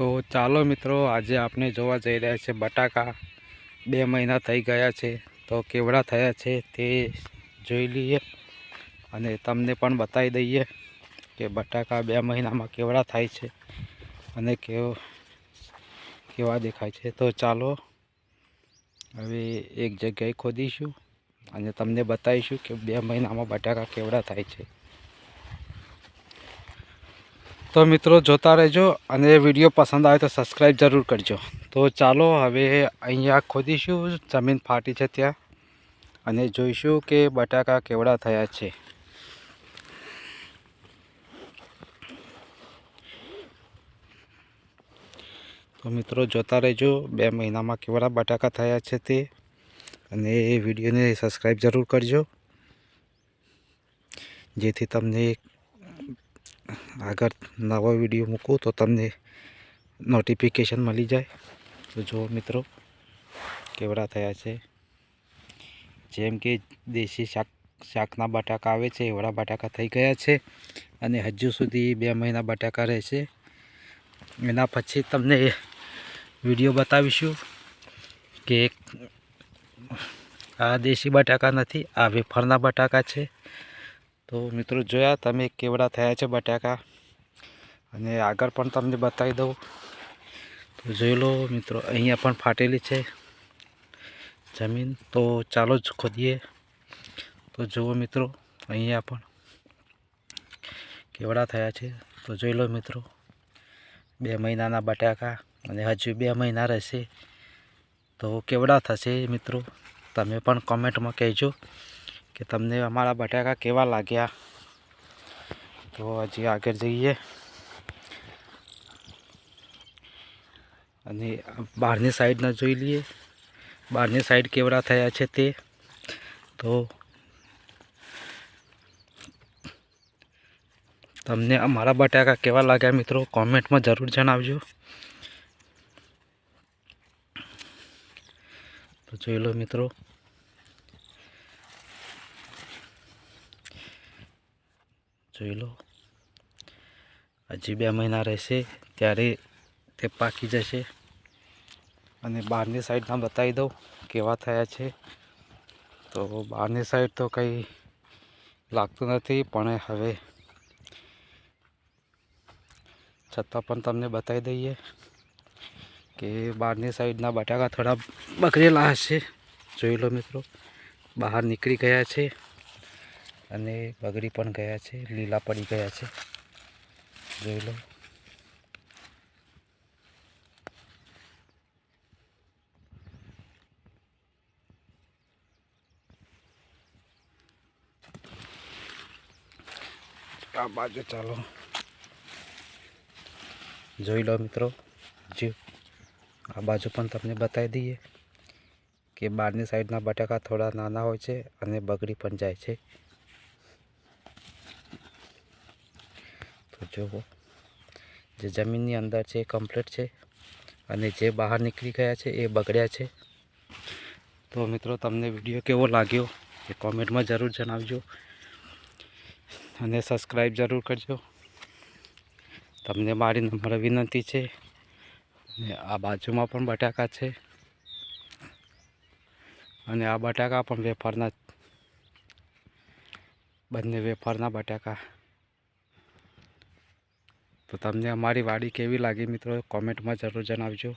તો ચાલો મિત્રો, આજે આપણે જોવા જઈ રહ્યા છે બટાકા. બે મહિના થઈ ગયા છે, તો કેવડા થયા છે તે જોઈ લઈએ અને તમને પણ બતાવી દઈએ કે બટાકા બે મહિનામાં કેવડા થાય છે અને કેવો, કેવા દેખાય છે. તો ચાલો હવે એક જગ્યાએ ખોદીશું અને તમને બતાવીશું કે બે મહિનામાં બટાકા કેવડા થાય છે. તો મિત્રો જોતા રહેજો અને વીડિયો પસંદ આવે તો સબસ્ક્રાઈબ જરૂર કરજો. તો ચાલો હવે અહીંયા ખોદીશું. જમીન ફાટી છે ત્યાં. અને જોઈશું કે બટાકા કેવડા થયા છે. તો મિત્રો જોતા રહેજો બે મહિનામાં કેવડા બટાકા થયા છે તે. અને એ વિડીયોને સબસ્ક્રાઈબ જરૂર કરજો. જેથી તમને આગળ નવા વીડિયો મૂકું તો તમને નોટિફિકેશન મળી જાય. તો જુઓ મિત્રો, કેવડા થયા છે. જેમ કે દેશી શાક, શાકના બટાકા આવે છે, એવડા બટાકા થઈ ગયા છે અને હજુ સુધી બે મહિના બટાકા રહેશે એના પછી તમને વીડિયો બતાવીશું કે આ દેશી બટાકા નથી, આ વેફરના બટાકા છે. તો મિત્રો જોયા તમે કેવડા થયા છે બટાકા. અને આગળ પણ તમને બતાવી દઉં. તો જોઈ લો મિત્રો, અહીંયા પણ ફાટેલી છે જમીન. તો ચાલો જ ખોદીએ. તો જુઓ મિત્રો, અહીંયા પણ કેવડા થયા છે. તો જોઈ લો મિત્રો, બે મહિનાના બટાકા અને હજુ બે મહિના રહેશે. તો કેવડા થશે મિત્રો? તમે પણ કોમેન્ટમાં કહેજો. કે તમને અમારા બટાકા કેવા લાગ્યા? તો હજી આગળ જઈએ. અને બહારની સાઈડના જોઈ લઈએ. બહારની સાઈડ કેવડા થયા છે તે? તો તમને અમારા બટાકા કેવા લાગ્યા મિત્રો? કોમેન્ટમાં જરૂર જણાવજો. તો જોઈ લો મિત્રો. જોઈ લો. હજી બે મહિના રહેશે ત્યારે તે પાકી જશે. અને બહારની સાઈડના બતાવી દઉં કેવા થયા છે. તો બહારની સાઈડ તો કંઈ લાગતું નથી, પણ હવે છતાં પણ તમને બતાવી દઈએ કે બહારની સાઈડના બટાકા થોડા બકરેલા હશે. જોઈ લો મિત્રો, બહાર નીકળી ગયા છે. અને બગડી પણ ગયા છે, લીલા પડી ગયા છે. જોઈ લો. આ બાજુ ચાલો. જોઈ લો મિત્રો, જે આ બાજુ પણ તમને બતાવી દઈએ કે બહારની સાઈડના બટાકા થોડા નાના હોય છે અને બગડી પણ જાય છે. તો જુઓ જે જમીનની અંદર છે એ કમ્પ્લીટ છે અને જે બહાર નીકળી ગયા છે એ બગડ્યા છે. તો મિત્રો, તમને વીડિયો કેવો લાગ્યો એ કોમેન્ટમાં જરૂર જણાવજો અને સબસ્ક્રાઈબ જરૂર કરજો. તમને મારી નમ્ર વિનંતી છે અને આ બાજુમાં પણ બટાકા છે અને આ બટાકા પણ વેફરના, બંને વેફરના બટાકા. તો તમને અમારી વાડી કેવી લાગી મિત્રો? કોમેન્ટમાં જરૂર જણાવજો.